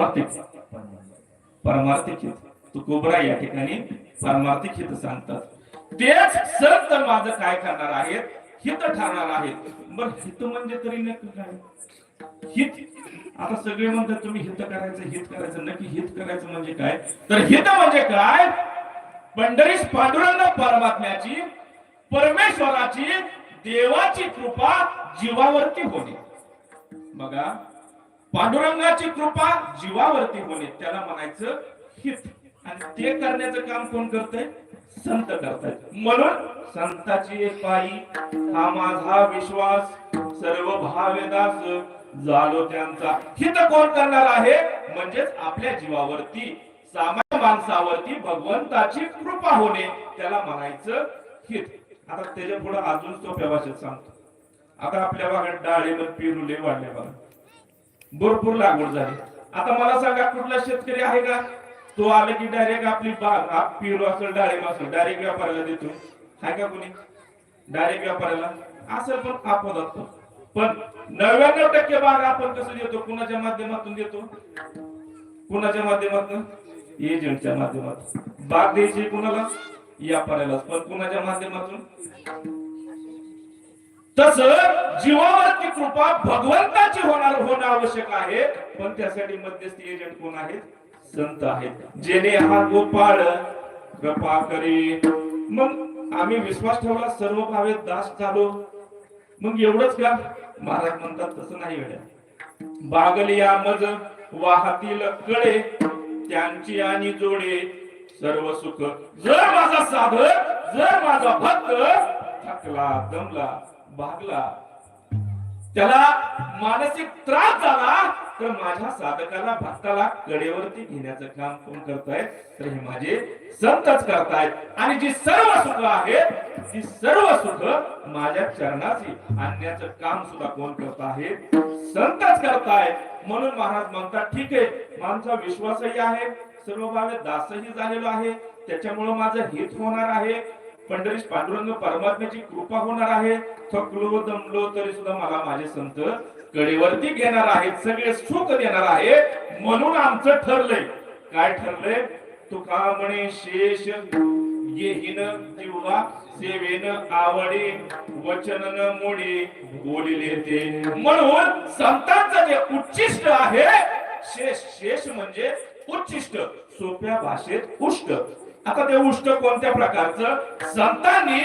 परमार्थिक. परमार्थिक हित. तो कोबरा या ठिकाणी परमार्थिक हित सांगतात. तेच संत माझं काय करणार आहेत? हित ठरणार आहेत. बर हित म्हणजे तरी नक्की काय? हित. आता सगळे म्हणतात तुम्ही हित करायचं हित करायचं. नक्की हित करायचं म्हणजे काय? तर हित म्हणजे काय? पंढरीस पांडुरंग परमात्म्याची परमेश्वराची देवाची कृपा जीवावरती होणे. बघा पांडुरंगाची कृपा जीवावरती होणे त्याला म्हणायचं हित. आणि ते करण्याचं काम कोण करतय? संत करतायत म्हणून संताची एक पायी हा माझा विश्वास सर्व भावेदास झालो त्यांचा. हित कोण करणार आहे? म्हणजेच आपल्या जीवावरती सामान्य माणसावरती भगवंताची कृपा होणे त्याला म्हणायचं हित. आता त्याच्या पुढे अजून सोप्या भाषेत सांगतो. आता आपल्या भागात डाळिंब पेरुले वाढले बघा. भरपूर लागवड झाली. आता मला सांगा कुठला शेतकरी आहे का? तो आला की डायरेक्ट आपली बाग आप असेल डाळिंब असेल डायरेक्ट व्यापाऱ्याला देतो. आहे का कोणी? डायरेक्ट व्यापाऱ्याला. असेल पण आपदत पण नव्याण्णव टक्के बाग आपण कसं देतो? कुणाच्या माध्यमातून देतो? कुणाच्या माध्यमातून? एजंटच्या माध्यमातून. बाग द्यायची कुणाला? व्यापाऱ्यालाच. पण कुणाच्या माध्यमातून? तस जीवावरती कृपा भगवंताची होणार होणं आवश्यक आहे. पण त्यासाठी मध्यस्थी एजंट कोण आहेत? संत आहेत. जेणे हा गोपाळ कृपा करी मग आम्ही विश्वास ठेवला सर्व भावे दास झालो. मग एवढंच का? महाराज म्हणतात तसं नाही बागल बागलिया मज वाहतील कळे त्यांची आणि जोडे सर्व सुख. जर माझा साधक जर माझा भक्त थकला दमला भागला. त्याला मानसिक त्रास झाला तर माझ्या साधकाला भक्ताला कडेवरती घेण्याचं काम कोण करतायत तर हे माझे संतच करतायत. आणि जी सर्व सुख आहेत ती सर्व सुख माझ्या चरणाची आणण्याचं काम सुद्धा कोण करत आहे? संतच करतायत. म्हणून महाराज म्हणतात ठीक आहे माझा विश्वासही आहे सर्व भावे दासही झालेलो आहे. त्याच्यामुळे माझं हित होणार आहे. पंढरीश पांडुरंग परमात्म्याची कृपा होणार आहे. थकलो दमलो तरी सुद्धा मला माझे संत कडेवरती घेणार आहेत. सगळे सुख देणार आहे. म्हणून आमचं ठरलंय. काय ठरलंय? तुका म्हणे शेष येहीन जीवा सेवेन आवडे वचन न मोडे बोलिले ते. म्हणून संतांचं जे उच्चिष्ट आहे शेष शेष म्हणजे उच्चिष्ट सोप्या भाषेत उष्ट. आता ते उष्ट कोणत्या प्रकारचं? संतांनी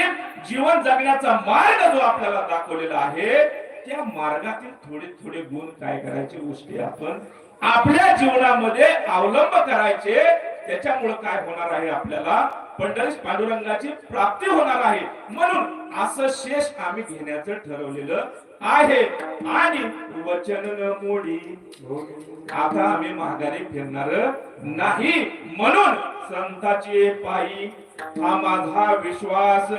जीवन जगण्याचा मार्ग जो आपल्याला दाखवलेला आहे त्या मार्गातील थोडे थोडे गुण काय करायचे? उष्टी आपण आपल्या जीवनामध्ये अवलंब करायचे. त्याच्यामुळे काय होणार आहे आपल्याला? पंढरीश पांडुरंगाची प्राप्ती होणार आहे. म्हणून असं शेष आम्ही घेण्याचं ठरवलेलं आहे. आणि वचन न मोडी. आता आम्ही माघारी फिरणार नाही. म्हणून संताची पायी हा माझा विश्वास.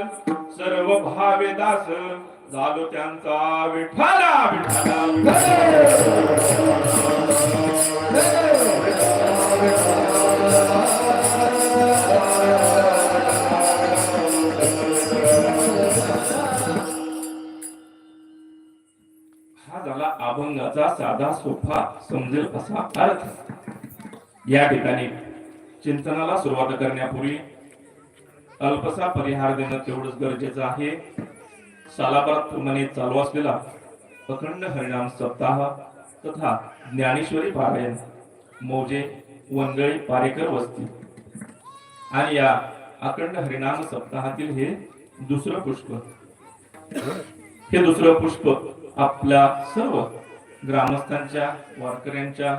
सर्व भावे दास झालो त्यांचा विठाला विठाला शब्दाचा साधा सोपा समजेल असा अर्थ. या ठिकाणी चिंतनाला सुरुवात करण्यापूर्वी अल्पसा परिहार देणं तेवढंच गरजेचं आहे. सालाबादप्रमाणे चालू असलेला अखंड हरिणाम सप्ताह तथा ज्ञानेश्वरी पारायण मौजे वनगळी पारेकर वस्ती. आणि या अखंड हरिणाम सप्ताहातील हे दुसरं पुष्प. हे दुसरं पुष्प आपल्या सर्व ग्रामस्थांच्या वारकऱ्यांच्या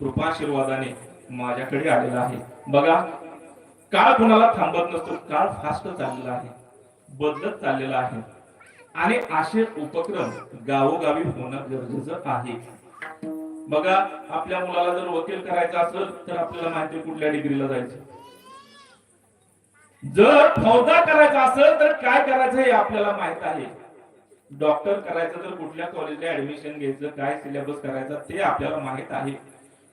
कृपाशीर्वादाने माझ्याकडे आलेला आहे. बघा काळ कुणाला थांबत नसतो काळ फास्ट चाललेला आहे बदलत चाललेला आहे. आणि असे उपक्रम गावोगावी होणं गरजेचं आहे. बघा आपल्या मुलाला जर वकील करायचं असेल तर आपल्याला माहिती कुठल्या डिग्रीला जायचं. जर फौजा करायचा असेल तर काय करायचं हे आपल्याला माहीत आहे. डॉक्टर करायचं तर कुठल्या कॉलेजला ऍडमिशन घ्यायचं काय सिलेबस करायचा ते आपल्याला माहीत आहे.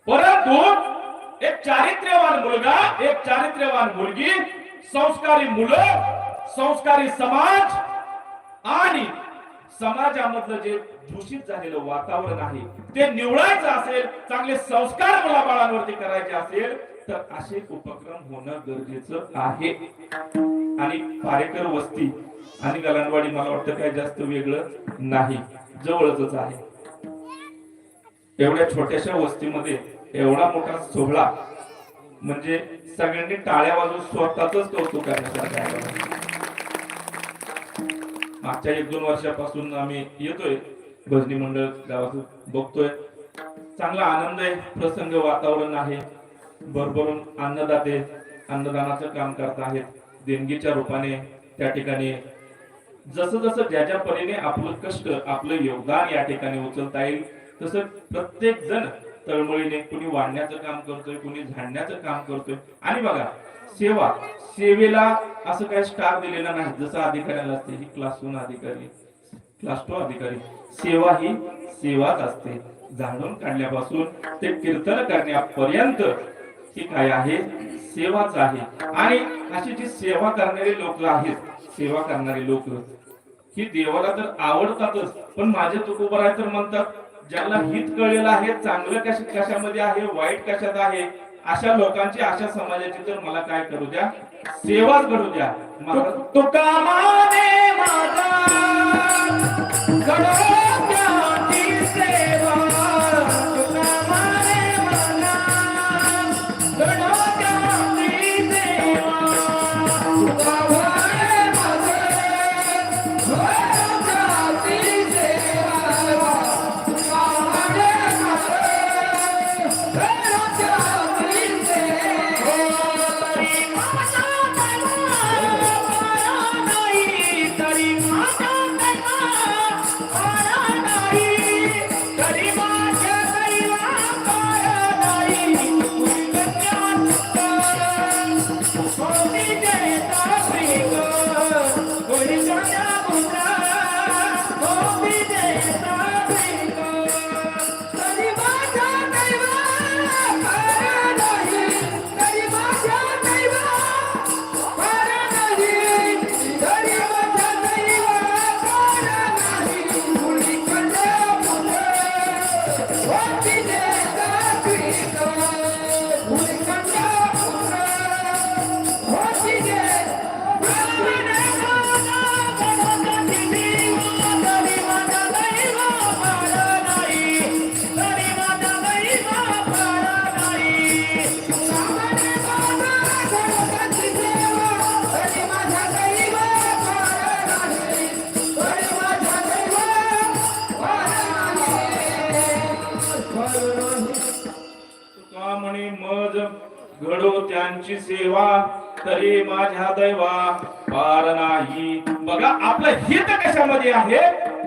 परंतु एक चारित्र्यवान मुलगा एक चारित्र्यवान मुलगी संस्कारी मुलं संस्कारी समाज आणि समाजामधलं जे दूषित झालेलं वातावरण आहे ते निवडायचं असेल चांगले संस्कार मुलाबाळांवरती करायचे असेल तर असे उपक्रम होणं गरजेचं आहे. आणि पारेकर वस्ती आणि गलांडवाडी मला वाटतं काय जास्त वेगळं नाही. जवळच आहे. एवढ्या छोट्याशा वस्तीमध्ये एवढा मोठा सोहळा म्हणजे सगळ्यांनी टाळ्या वाजून स्वतःच कौतुक करण्यासारखं आहे. मागच्या एक दोन वर्षापासून आम्ही येतोय. भजनी मंडळ गावात बघतोय. चांगला आनंद आहे. प्रसंग वातावरण आहे. भरभरून अन्नदाते अन्नदानाचं काम करत आहेत. देणगीच्या रूपाने त्या ठिकाणी जसं जसं ज्या ज्या परीने आपलं कष्ट आपलं योगदान या ठिकाणी उचलता येईल तसं प्रत्येक जण तळमळीने कुणी वाढण्याचं काम करतोय कुणी झाडण्याचं काम करतोय. आणि बघा सेवा सेवेला असं काही स्टार दिलेला नाही. जसं अधिकाऱ्याला असते ही क्लास वन अधिकारी क्लास टू अधिकारी. सेवा ही सेवाच असते. जाणून काढल्यापासून ते कीर्तन करण्यापर्यंत ही काय आहे? सेवाच आहे. आणि अशी जी सेवा करणारे लोक आहेत सेवा करणारे लोक ही देवाला तर आवडतातच. पण माझे तुकोबर आहे तर म्हणतात ज्याला हित कळलेलं आहे चांगलं कश कशामध्ये आहे वाईट कशात आहे अशा लोकांची अशा समाजाची तर मला काय करू द्या? सेवाच घडू द्या. महाराज तुका माझा कोणी देता प्रिय त्यांची सेवा तरी माझ्या दैवा पार नाही. बघा आपलं हित कशामध्ये आहे?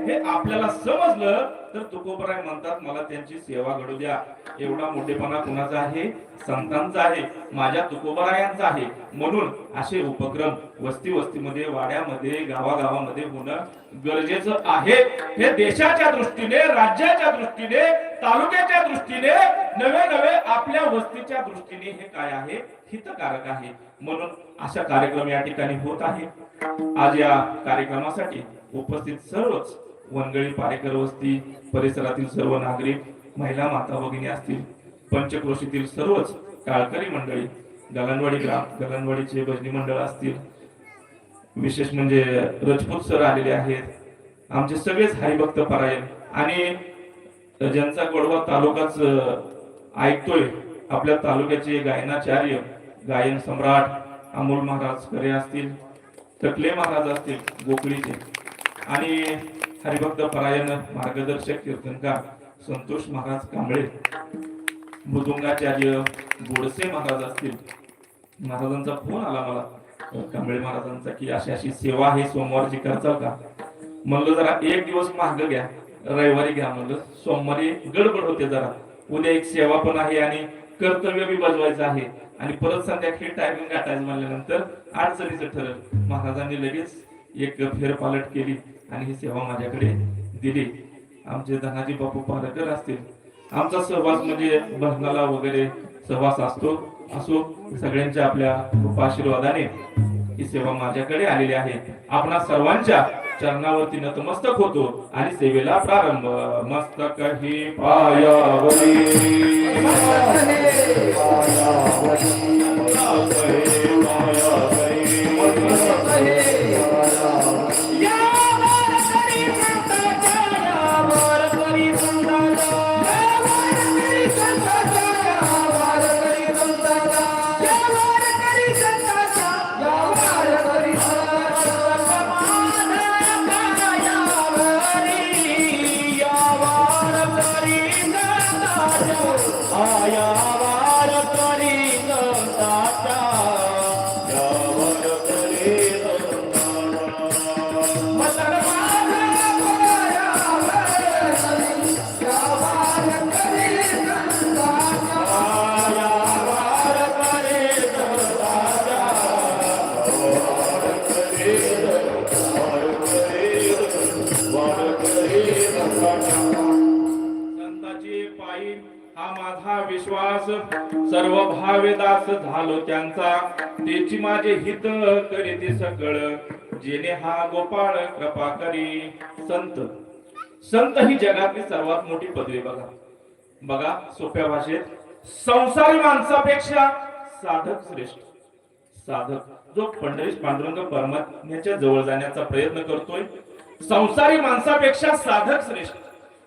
हे आपल्याला समजलं तर तुकोबराय म्हणतात मला त्यांची सेवा घडू द्या. एवढा मोठेपणा कुणाचा आहे? संतांचा आहे. माझ्या तुकोबरायांचा आहे. म्हणून असे उपक्रम वस्ती वस्तीमध्ये वाड्यामध्ये गावागावामध्ये होणं गरजेचं आहे. हे देशाच्या दृष्टीने राज्याच्या दृष्टीने तालुक्याच्या दृष्टीने नवे नवे आपल्या वस्तीच्या दृष्टीने हे काय आहे? हितकारक आहे. म्हणून अशा कार्यक्रम या ठिकाणी होत आहे आज या कार्यक्रमासाठी उपस्थित सर्वच वनगळी पारेकर वस्ती परिसरातील सर्व नागरिक महिला माता भगिनी असतील पंचक्रोशीतील सर्वच काळकरी मंडळी गगनवाडी ग्राम गगनवाडीचे भजनी मंडळ असतील. विशेष म्हणजे रजपूत सर आलेले आहेत. आमचे सगळेच हरिभक्त परायण आणि ज्यांचा गोडवा तालुकाच ऐकतोय आपल्या तालुक्याचे गायनाचार्य गायन सम्राट अमोल महाराज खरे असतील टकले महाराज असतील गोकळीचे आणि हरिभक्त परायण मार्गदर्शक कीर्तनकार संतोष महाराज कांबळे. मृदुंगाचार्य गोडसे महाराज असतील. महाराजांचा फोन आला मला. कांबळे महाराजांचा की अशी अशी सेवा आहे सोमवारची करचाल का? म्हणलं जरा एक दिवस महाग घ्या रविवारी घ्या म्हणलं. सोमवारी गडबड होते जरा. उद्या एक सेवा पण आहे आणि कर्तव्य बी बजवायचं आहे. आणि परत संध्याकाळी टायमिंग गाठायचं म्हणल्यानंतर अडचणीचं ठरलं. महाराजांनी लगेच एक फेरपालट केली. आणि ही सेवा माझ्याकडे दिली. आमचे धनाजी बापू पालकर असतील. आमचा सहवास म्हणजे भजनाला वगैरे सहवास असतो असो सगळ्यांच्या आपल्या आशीर्वादाने ही सेवा माझ्याकडे आलेली आहे. आपणा सर्वांच्या चरणावरती नतमस्तक होतो आणि सेवेला प्रारंभ. मस्तक हे. पायावरी. झालो त्यांचा तेची माझे हित करीते सगळं जेने हा गोपाळ कृपा करी. संत. संत ही जगातली सर्वात मोठी पदवी बघा. बघा सोप्या भाषेत. संसारी माणसापेक्षा साधक श्रेष्ठ. साधक. जो पंढरीश पांडुरंग परमात्म्याच्या जवळ जाण्याचा प्रयत्न करतोय संसारी माणसापेक्षा साधक श्रेष्ठ.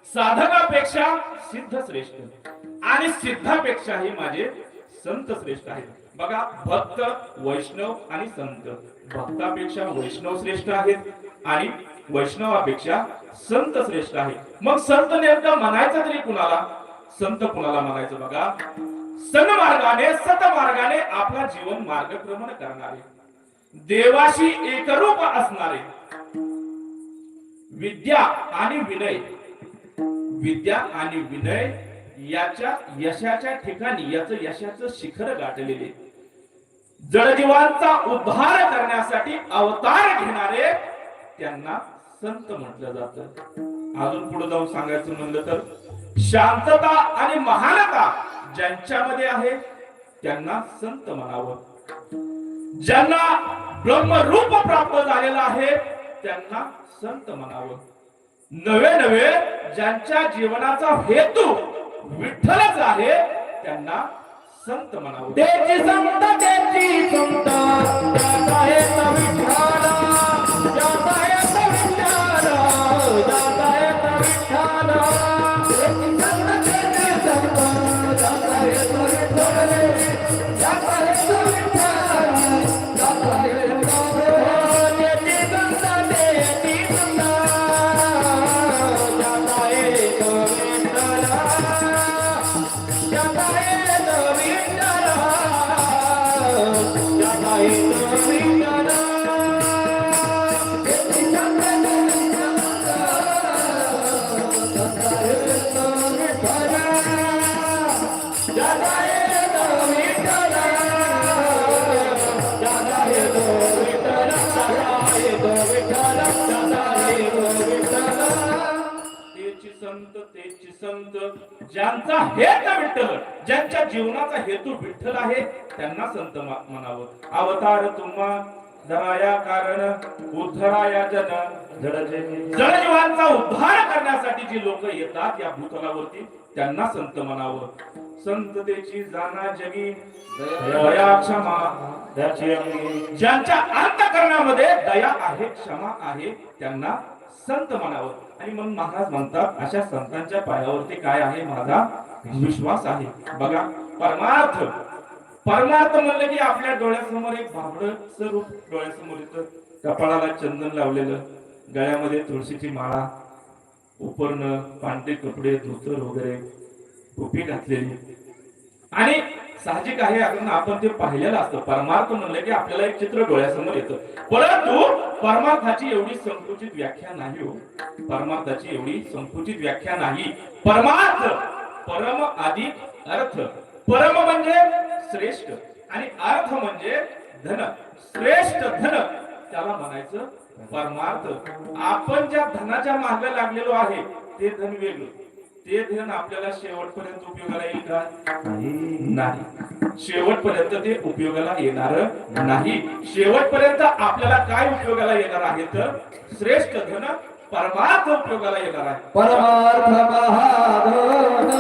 साधकापेक्षा सिद्ध श्रेष्ठ. आणि सिद्धापेक्षाही माझे संत श्रेष्ठ आहेत. बघा भक्त वैष्णव आणि संत. भक्तापेक्षा वैष्णव श्रेष्ठ आहेत आणि वैष्णवापेक्षा संत श्रेष्ठ आहे मग संत नेमका म्हणायचं तरी कुणाला? संत कुणाला म्हणायचं बघा? सन्मार्गाने सतमार्गाने आपला जीवन मार्गक्रमण करणारे. देवाशी एकरूप असणारे. विद्या आणि विनय. विद्या आणि विनय याच्या यशाच्या ठिकाणी याचं यशाचं शिखर गाठलेले. जडजीवांचा उद्धार करण्यासाठी अवतार घेणारे त्यांना संत म्हटलं जात. अजून पुढे जाऊन सांगायचं म्हणलं तर शांतता आणि महानता ज्यांच्यामध्ये आहे त्यांना संत म्हणावं. ज्यांना ब्रह्मरूप प्राप्त झालेलं आहे त्यांना संत म्हणावं. नवे नवे ज्यांच्या जीवनाचा हेतू विठ्ठलच आहे त्यांना संत म्हणावं. त्याची संत त्याची संत. संत ज्यांचा हेत विठ्ठल ज्यांच्या जीवनाचा हेतू विठ्ठल आहे त्यांना संत म्हणावं. अवतार तुम्हा धराया कारण उद्धराया जन जडजीवांचा उद्धार करण्यासाठी जी लोक येतात या भूतलावरती त्यांना संत म्हणावं. संततेची जाणा जगी दया क्षमा. ज्यांच्या अंतकरणामध्ये दया आहे क्षमा आहे त्यांना संत म्हणावं. आणि मग महाराज म्हणतात अशा संतांच्या पायावरती काय आहे माझा विश्वास आहे. बघा परमार्थ. परमार्थ म्हणलं की आपल्या डोळ्यासमोर एक भाबडच रूप डोळ्यासमोर येतं. कपाळाला चंदन लावलेलं गळ्यामध्ये तुळशीची माळा उपरणं पांढरे कपडे धोतर वगैरे टोपी घातलेली. आणि साहजिक आहे कारण आपण ते पाहिलेलं असतं. परमार्थ म्हणलं की आपल्याला एक चित्र डोळ्यासमोर येतं. परंतु परमार्थाची एवढी संकुचित व्याख्या नाही हो. परमार्थाची एवढी संकुचित व्याख्या नाही. परमार्थ परम अधिक अर्थ. परम म्हणजे श्रेष्ठ आणि अर्थ म्हणजे धन. श्रेष्ठ धन त्याला म्हणायचं परमार्थ. आपण ज्या धनाच्या मागे लागलेलो आहे ते धन वेगळं. ते धन आपल्याला शेवटपर्यंत उपयोगाला येईल का नाही. शेवटपर्यंत ते उपयोगाला येणार नाही. शेवटपर्यंत आपल्याला काय उपयोगाला येणार आहे तर श्रेष्ठ धन परमार्थ उपयोगाला येणार आहे. परमार्थ महाधन